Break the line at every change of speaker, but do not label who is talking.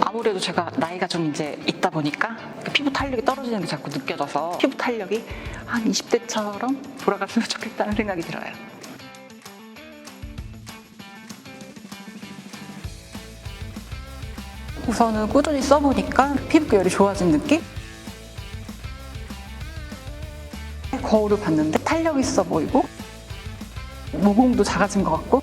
아무래도 제가 나이가 좀 이제 있다 보니까 피부 탄력이 떨어지는 게 자꾸 느껴져서 피부 탄력이 한 20대처럼 돌아갔으면 좋겠다는 생각이 들어요. 우선은 꾸준히 써보니까 피부결이 좋아진 느낌? 거울을 봤는데 탄력 있어 보이고 모공도 작아진 것 같고